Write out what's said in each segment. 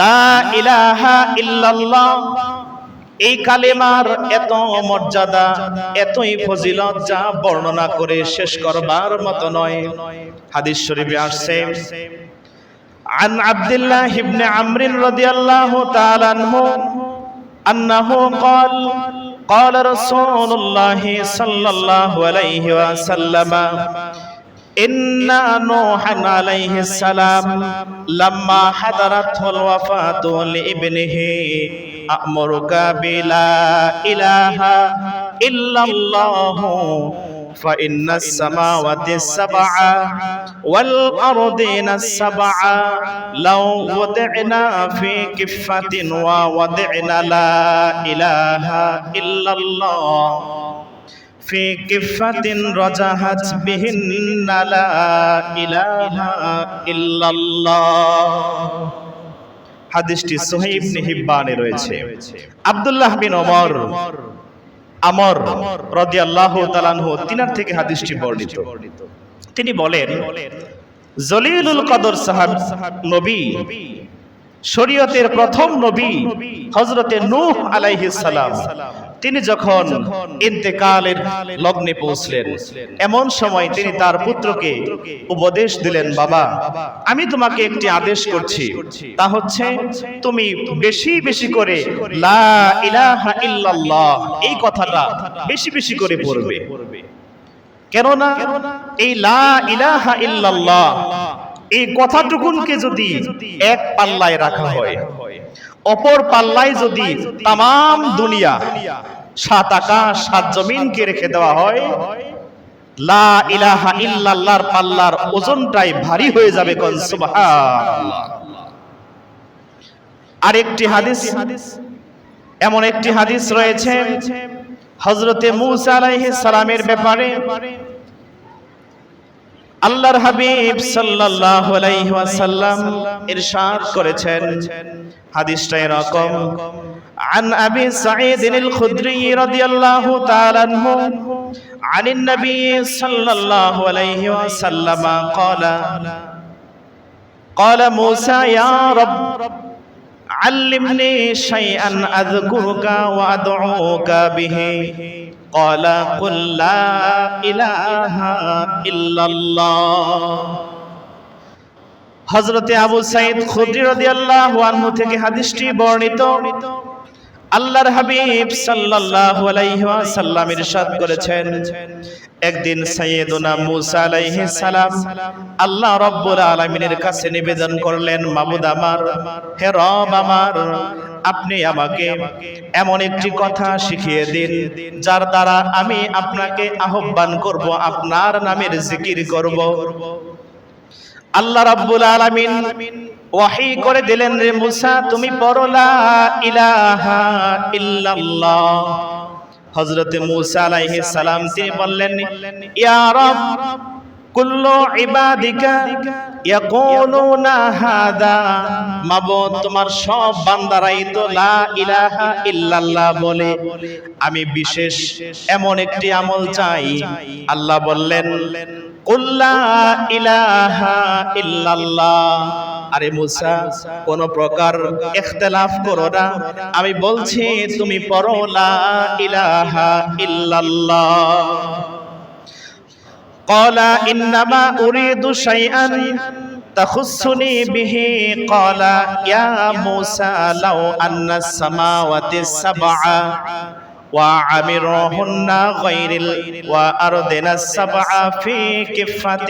লা ইলাহা ইল্লাল্লাহ এই কালেমার এত মর্যাদা এতই ফজিলত যা বর্ণনা করে শেষ করবার মতো নয় হাদিস শরীফে আসছে عن عبد الله بن عمرو رضي الله تعالى عنه أنه قال قال رسول الله صلى الله عليه وسلم إن نوحا عليه السلام لما حضرته الوفاة لابنه أأمرك بلا إله إلا الله فإن السماوات السبع والأرضين السبع لو وضعنا في كفة ووضعنا لا إله إلا الله. في كفة رجحت بهن لا إله إلا الله হাদিসটি সোহেব নিহিব্বানে রয়েছে আব্দুল্লাহ বিন ওমর আমর রাদিয়াল্লাহু তাআলাহু তিনার থেকে হাদিসটি বর্ণিত তিনি বলেন জলিলুল কদর সাহাব নবী শরীয়তের প্রথম নবী হযরতে নূহ আলাইহিস সালাম তিনি যখন ইন্তেকালের লগ্নে পৌঁছলেন এমন সময় তিনি তার পুত্রকে উপদেশ দিলেন বাবা আমি তোমাকে একটি আদেশ করছি। তা হচ্ছে তুমি বেশি বেশি করে লা ইলাহা ইল্লাল্লাহ এই কথাটা বেশি বেশি করে পড়বে। কেননা এই লা ইলাহা ইল্লাল্লাহ এই কথাটুকুনকে যদি এক পাল্লায় রাখা হয়। অপর পাল্লায় যদি তাম দুনিয়া সাত আকাশ সাত জমিনকে রেখে দেওয়া হয় লা ইলাহা ইল্লাল্লাহর পাল্লার ওজনটাই ভারী হয়ে যাবে কোন সুবহানাল্লাহ। আরেকটি হাদিস এমন একটি হাদিস রয়েছে হযরতে মূসা আলাইহিস সালামের ব্যাপারে। আল্লাহর হাবিব সাল্লাল্লাহু আলাইহি ওয়াসাল্লাম ইরশাদ করেছেন হাদিসটা এরকম عن أبي سعيد الخدري رضي الله تعالى عنه عن النبي صلى الله عليه وسلم قال قال موسى يا رب علمني شيئا أذكرك وأدعوك به قال قل لا إله إلا الله হজরতে আবু সাইদ খুদ্রি রাদিয়াল্লাহু আনহু থেকে হাদিসটি বর্ণিত আল্লাহর হাবিব সাল্লাল্লাহু আলাইহি ওয়াসাল্লাম ইরশাদ করেছেন একদিন সাইয়েদুনা মুসা আলাইহিস সালাম আল্লাহ রাব্বুল আলামিনের কাছে নিবেদন করলেন মাবুদ আমার, হে রব আমার, আপনি আমাকে এমন একটি কথা শিখিয়ে দিন, যার দ্বারা আমি আপনাকে আহ্বান করব, আপনার নামের জিকির করব। আল্লাহ রাব্বুল আলামিন ওয়াহি করে দিলেন, রে মুসা, তুমি পড়ো লা ইলাহা ইল্লাল্লাহ। হযরতে মুসা আলাইহিস সালাম তিনি বললেন ইয়া রব কুল্লু ইবাদিকা ইয়াকুলুনা হাদা। মাবুদ তোমার সব বান্দারাই তো লা ইলাহা ইল্লাল্লাহ বলে। আমি বিশেষ এমন একটি আমল চাই। আল্লাহ বললেন কুল্লা ইলাহা ইল্লাল্লাহ। আরে মুসা কোন প্রকার ইখতিলাফ করো না আমি বলছি তুমি পড়ো লা ইলাহা ইল্লাল্লাহ قال إنما أريد شيئا تخصني به قال يا موسى لو أن السماوات السبع وعمرهن غير ال... وأرضنا السبع في كفة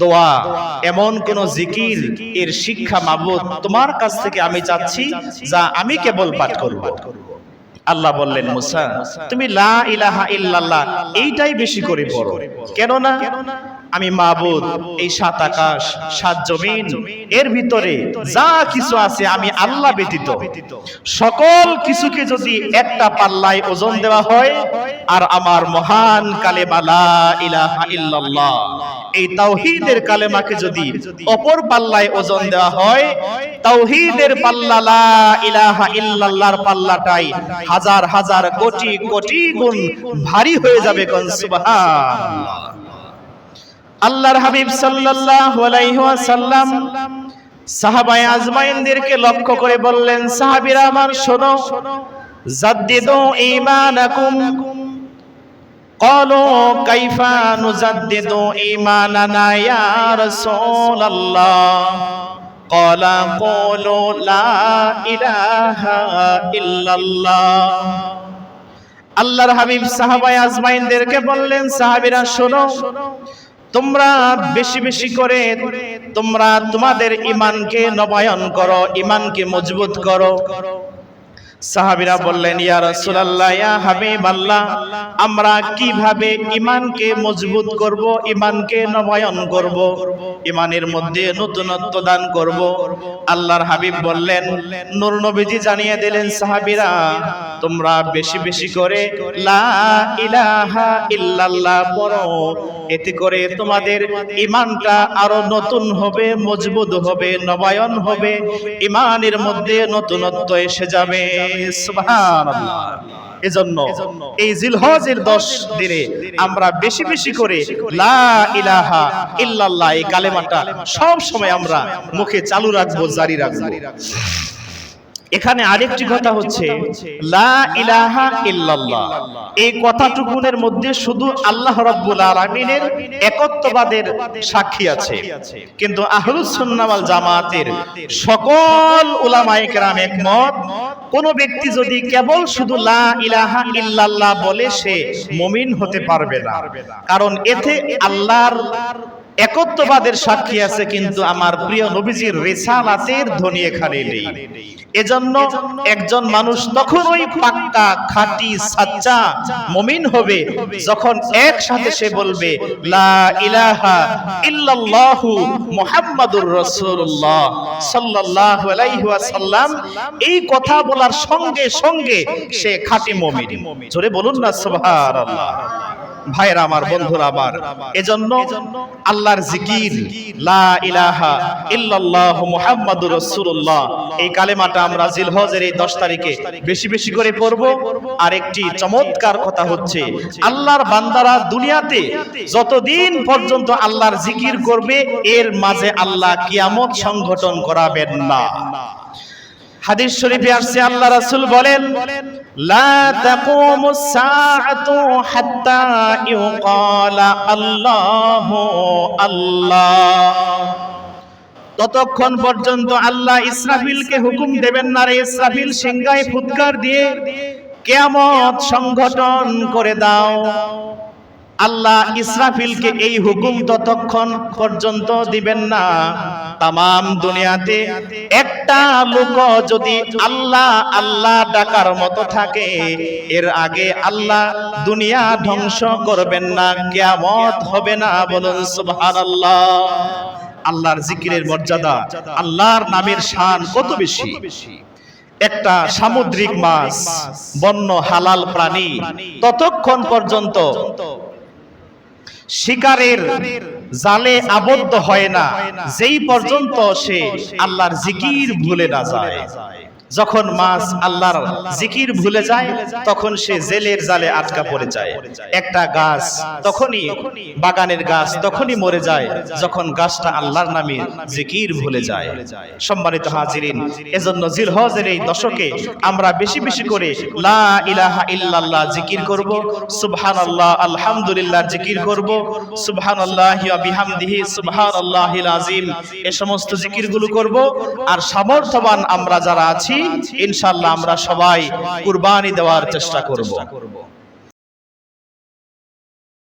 দোয়া এমন কোন জিকির এর শিক্ষা মাবুদ তোমার কাছ থেকে আমি চাচ্ছি যা আমি কেবল পাঠ করব। আল্লাহ বললেন মুসা তুমি লা ইলাহা ইল্লাল্লাহ এইটাই বেশি করে পড়ো। কেননা আমি মাবুদ, এই সাত আকাশ, সাত জমিন, এর ভিতরে যা কিছু আছে আমি আল্লাহ ব্যতীত। সকল কিছুকে যদি একটা পাল্লায় ওজন দেওয়া হয়, আর আমার মহান কালেমা লা ইলাহা ইল্লাল্লাহ, এই তাওহীদের কালেমাকে যদি অপর পাল্লায় ওজন দেওয়া হয়, তাওহীদের পাল্লা লা ইলাহা ইল্লাল্লাহর পাল্লাটাই হাজার হাজার কোটি কোটি গুণ ভারী হয়ে যাবে কোন, সুবহানাল্লাহ। আল্লাহর হাবিব সাল্লাল্লাহু আলাইহি ওয়াসাল্লাম সাহাবায়ে আজমাইনদেরকে লক্ষ্য করে বললেন সাহাবীরা আমার শোনো জাদ্দিদু ঈমানাকুম قالوا كيف نجدد إيماننا يا رسول الله قال قولوا لا إله إلا الله আল্লাহর হাবিব সাহাবায়ে আজমাইনদেরকে বললেন সাহাবীরা শোনো তোমরা বেশি বেশি করে তোমরা তোমাদের ইমানকে নবায়ন করো ইমানকে মজবুত করো। সাহাবিরা বললেন, ইয়া রাসূলুল্লাহ, ইয়া হাবিবাল্লাহ, আমরা কীভাবে ঈমানকে মজবুত করব, ঈমানকে নবায়ন করব? ঈমানের মধ্যে নতুনত্ব দান করব। আল্লাহর হাবিব বললেন, নূর নবীজি জানিয়ে দিলেন, সাহাবীরা, তোমরা বেশি বেশি করে লা ইলাহা ইল্লাল্লাহ পড়ো এতে করে তোমাদের ইমানটা আরও নতুন হবে, মজবুত হবে, নবায়ন হবে, ইমানের মধ্যে নতুনত্ব এসে যাবে। এজন্য এই জিলহজের দশ দিনে আমরা বেশি বেশি করে লা ইলাহা ইল্লাল্লাহ এই কালেমাটা সব সময় আমরা মুখে চালু রাখব, জারি রাখব। এখানে আরেকটি কথা হচ্ছে লা ইলাহা ইল্লাল্লাহ। এই কথাটুকুনের মধ্যে শুধু আল্লাহ রাব্বুল আলামিনের একত্ববাদের সাক্ষী আছে। কিন্তু আহলুস সুন্নাহ ওয়াল জামাতের সকল উলামায়ে কেরাম একমত কোন ব্যক্তি যদি কেবল শুধু লা ইলাহা ইল্লাল্লাহ বলে সে মুমিন হতে পারবে না। কারণ এতে আল্লাহর একত্ববাদের সাক্ষী আছে কিন্তু আমার প্রিয় নবীজির রেসালাতের ধ্বনি এখানে নেই। এজন্য একজন মানুষ তখনই পাক্কা খাঁটি সাচ্চা মুমিন হবে যখন একসাথে সে বলবে লা ইলাহা ইল্লাল্লাহু মুহাম্মাদুর রাসূলুল্লাহ সাল্লাল্লাহু আলাইহি ওয়াসাল্লাম। এই কথা বলার সঙ্গে সঙ্গে সে খাঁটি মুমিন। জোরে বলুন না সুবহানাল্লাহ। ভাইরা আমার বন্ধুরা আমার এজন্য আল্লাহর জিকির লা ইলাহা ইল্লাল্লাহ মুহাম্মাদুর রাসূলুল্লাহ। এই কালেমাটা আমরা জিলহজের এই 10 তারিখে বেশি বেশি করে পড়ব। আর একটি চমৎকার কথা হচ্ছে আল্লাহর বান্দারা দুনিয়াতে যতদিন পর্যন্ত আল্লাহর জিকির করবে এর মাঝে আল্লাহ কিয়ামত সংগঠন করাবেন না। হাদিস শরীফে আসছে আল্লাহ রাসূল বলেন ততক্ষণ পর্যন্ত আল্লাহ ইসরাফিলকে হুকুম দেবেন না রে ইসরাফিল সিংহায় ফুৎকার দিয়ে কেয়ামত সংগঠন করে দাও। আল্লাহ ইসরাফিলকে এই হুকুম ততক্ষণ পর্যন্ত দিবেন না। তাম দুনিয়াতে একটা লোক যদি আল্লাহ আল্লাহ ডাকার মতো থাকে, এর আগে আল্লাহ দুনিয়া ধ্বংস করবেন না, কেয়ামত হবে না বলুন সুবহানাল্লাহ। আল্লাহর জিকিরের মর্যাদা, আল্লাহর নামের শান কত বেশি? একটা সামুদ্রিক মাছ, বন্য হালাল প্রাণী, ততক্ষণ পর্যন্ত শিকারের জালে আবদ্ধ হয় না। যেই পর্যন্ত সে আল্লাহর জিকির ভুলে না যায়। যখন মাছ আল্লাহর জিকির ভুলে যায় তখন সে জেলের জালে আটকা পড়ে যায়। একটা গাছ তখনই বাগানের গাছ তখনই মরে যায় যখন গাছটা আল্লাহর নামে জিকির ভুলে যায়। সম্মানিত হাজিরিন এজন্য জিলহজের এই দশকে আমরা বেশি বেশি করে লা ইলাহা ইল্লাল্লাহ জিকির করব সুবহানাল্লাহ আলহামদুলিল্লাহ জিকির করব সুবহানাল্লাহি ওয়া বিহামদিহি সুবহানাল্লাহিল আযীম। এ সমস্ত জিকিরগুলো করব আর সামর্থ্যবান আমরা যারা আছি ইনশাআল্লাহ আমরা সবাই কুরবানি দেওয়ার চেষ্টা করব।